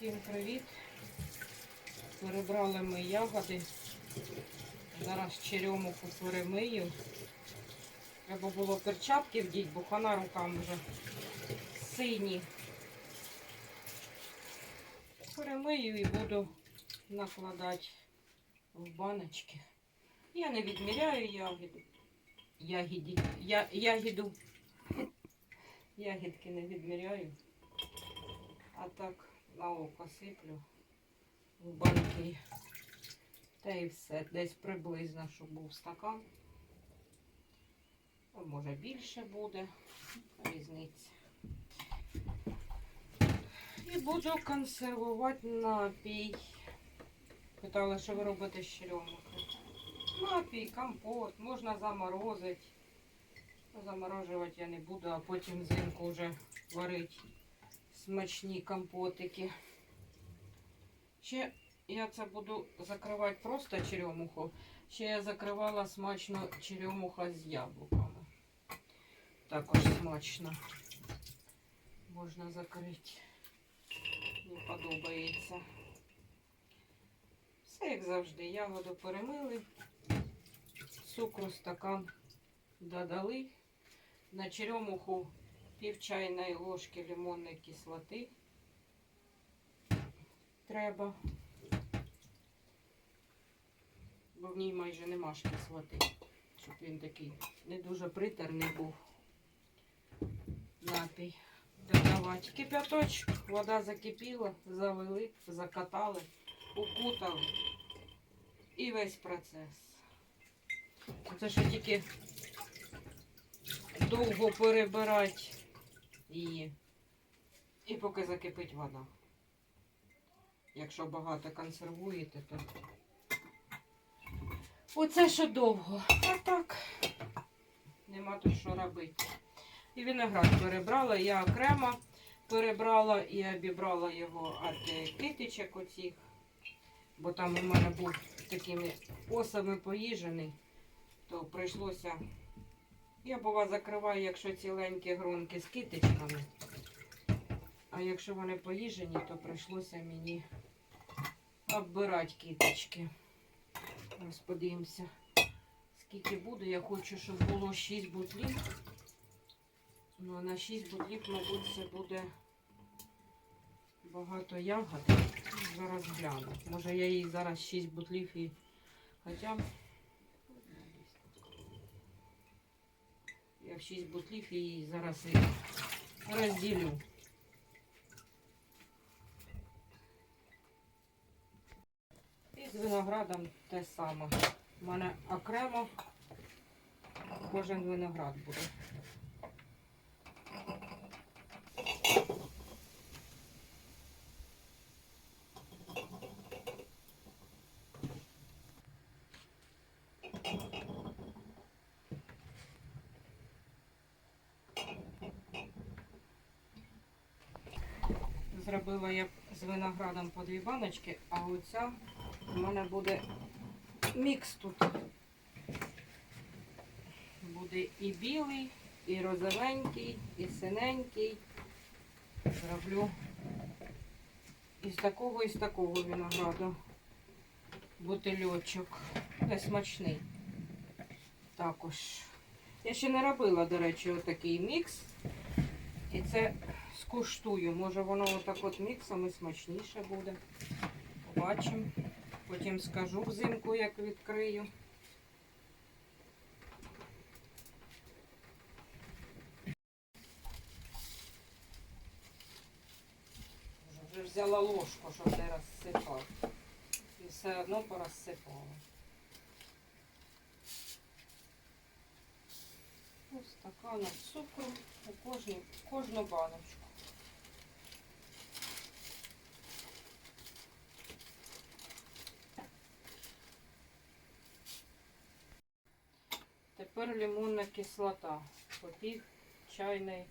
Всім привіт! Перебрали ми ягоди. Зараз черемуху перемию. Треба було перчатки вдіть, бо хана руками вже сині. Перемию і буду накладати в баночки. Я не відміряю ягіду. Ягіді. Я, ягіду. Ягідки не відміряю. А так на око сиплю в банки. Та і все. Десь приблизно, щоб був стакан. Може більше буде. Різниця. І буду консервувати напій. Питали, що ви робите з черемухи. Напій, компот, можна заморозити. Заморожувати я не буду, а потім взимку вже варити смачні компотики. Ще я це буду закривати просто черемуху. Ще я закривала смачно черемуха з яблуками. Також смачно. Можна закрити. Мені подобається. Все як завжди. Ягоду перемили. Цукру стакан додали. На черемуху пів чайної ложки лимонної кислоти треба. Бо в ній майже нема ж кислоти, щоб він такий не дуже притерний був. Напій додавати. Кипяточок, вода закипіла, завели, закатали, укутали. І весь процес. Це що тільки довго перебирати її. І поки закипить вода. Якщо багато консервуєте, то оце що довго. А так нема тут що робити. І виноград перебрала, я окремо перебрала і обібрала його від китичок оцих, бо там у мене був такими осами поїжений, то прийшлося я бува закриваю, якщо ціленькі грунки з китичками. А якщо вони поїжені, то прийшлося мені оббирати китички. Ось подивимося, скільки буде. Я хочу, щоб було 6 бутлів. Ну, а на 6 бутлів, мабуть, це буде багато ягод. Зараз гляну. Може я їй зараз 6 бутлів і хоча. Я в 6 бутлів і зараз розділю. І з виноградом те саме. У мене окремо кожен виноград буде. Зробила я з виноградом по дві баночки, а оця у мене буде мікс тут. Буде і білий, і розовенький, і синенький. Зроблю із такого і з такого винограду бутильочок. Буде смачний. Також. Я ще не робила, до речі, отакий мікс. І це скуштую. Може воно отак от міксом і смачніше буде. Побачимо. Потім скажу взимку, як відкрию. Вже взяла ложку, щоб не розсипав. І все одно порозсипала. Ось стакана цукру у кожну баночку. Тепер лимонна кислота. По пів чайної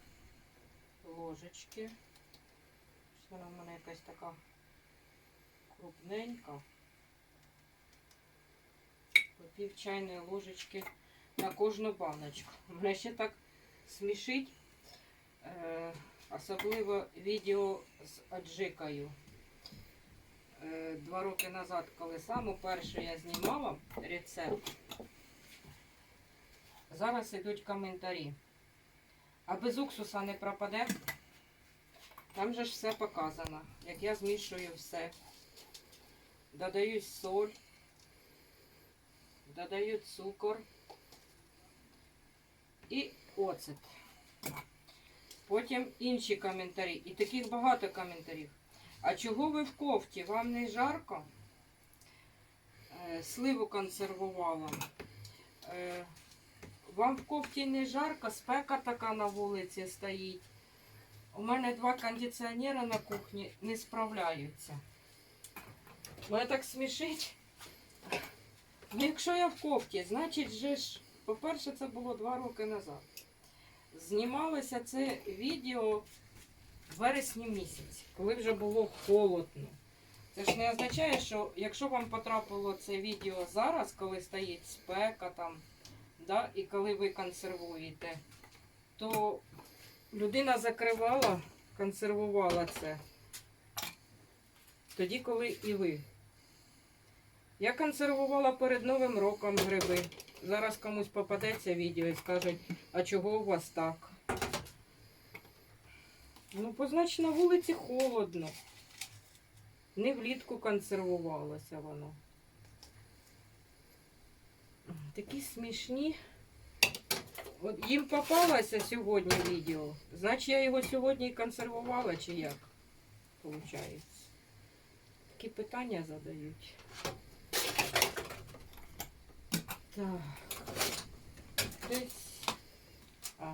ложечки. Вона в мене якась така крупненька. По пів чайної ложечки на кожну баночку. Мене ще так смішить, е, особливо відео з аджикою. е, два роки назад, коли саму першу я знімала рецепт. Зараз йдуть коментарі. А без уксуса не пропаде. Там же ж все показано. Як я змішую все. Додаю соль, додаю цукор і оцет. Потім інші коментарі. І таких багато коментарів. А чого ви в кофті? Вам не жарко? Е, Сливу консервувала. Вам в кофті не жарко, спека така на вулиці стоїть. У мене два кондиціонери на кухні не справляються. Мене так смішить. Ну, якщо я в кофті, значить же ж, по-перше, це було два роки назад. Знімалося це відео в вересні місяці, коли вже було холодно. Це ж не означає, що якщо вам потрапило це відео зараз, коли стоїть спека там, да, і коли ви консервуєте, то людина закривала, консервувала це. Тоді, коли і ви. Я консервувала перед Новим роком гриби. Зараз комусь попадеться відео і скажуть, а чого у вас так? Ну, бо значить на вулиці холодно. Не влітку консервувалося воно. Такі смішні. От їм попалося сьогодні відео. Значить, я його сьогодні і консервувала, чи як? Получається. Такі питання задають. Так. Десь. А,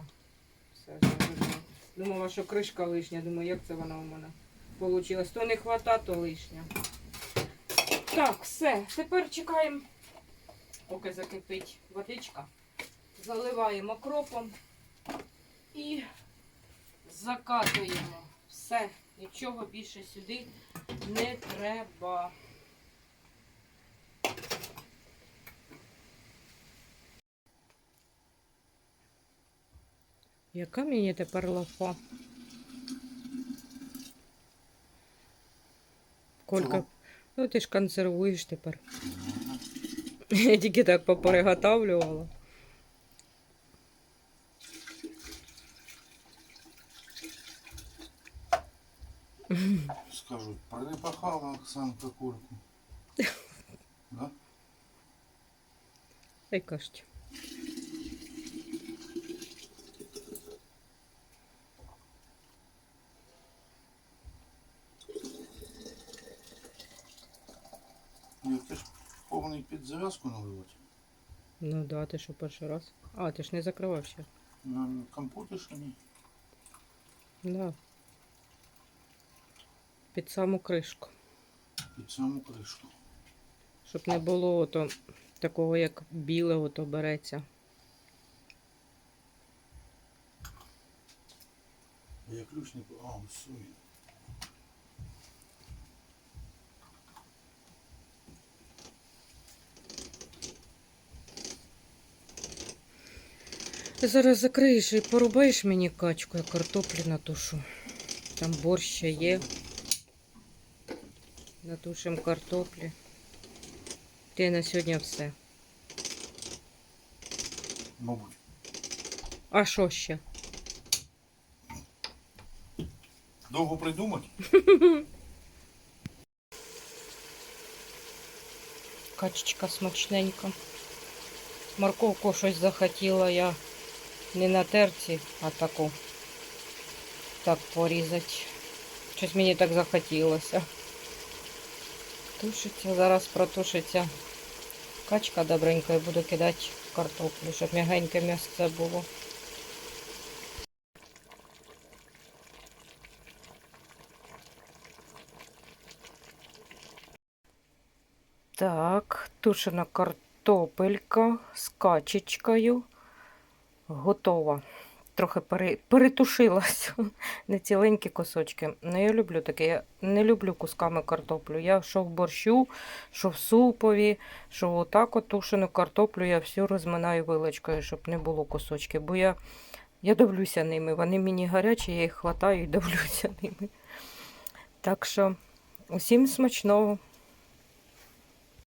все зрозуміло. Думала, що кришка лишня. Думаю, як це вона у мене вийшла. То не хвата, то лишня. Так, все. Тепер чекаємо, поки закипить водичка. Заливаємо окропом і закатуємо. Все. Нічого більше сюди не треба. Яка мені тепер лафа? Колька. Ну ти ж консервуєш тепер. Я тільки так попереготавлювала. Скажуть, перепахала Оксанка кульку. Да? Ай кажуть. Під зав'язку наливати. Ну да, ти що перший раз. А, ти ж не закривав ще. На компоти ще ні. Да. Під саму кришку. Під саму кришку. Щоб не було ото такого, як біле ото береться. Я ключ не А, ось він. Ти зараз закриєш і порубаєш мені качку, я картоплі натушу. Там борщ ще є. Натушимо картоплі. Ти на сьогодні все. Мабуть. А що ще? Довго придумати? Качечка смачненька. Морковку щось захотіла я не на терці, а таку. Так порізати. Щось мені так захотілося. Тушиться, зараз протушиться качка добренька і буду кидати картоплю, щоб м'ягеньке м'ясце було. Так, тушена картопелька з качечкою готова. Трохи пере, перетушилась. Не ціленькі кусочки. Ну, я люблю таке. Я не люблю кусками картоплю. Я що в борщу, що в супові, що отак от тушену картоплю я всю розминаю вилочкою, щоб не було кусочків. Бо я, я давлюся ними. Вони мені гарячі, я їх хватаю і давлюся ними. Так що Усім смачного!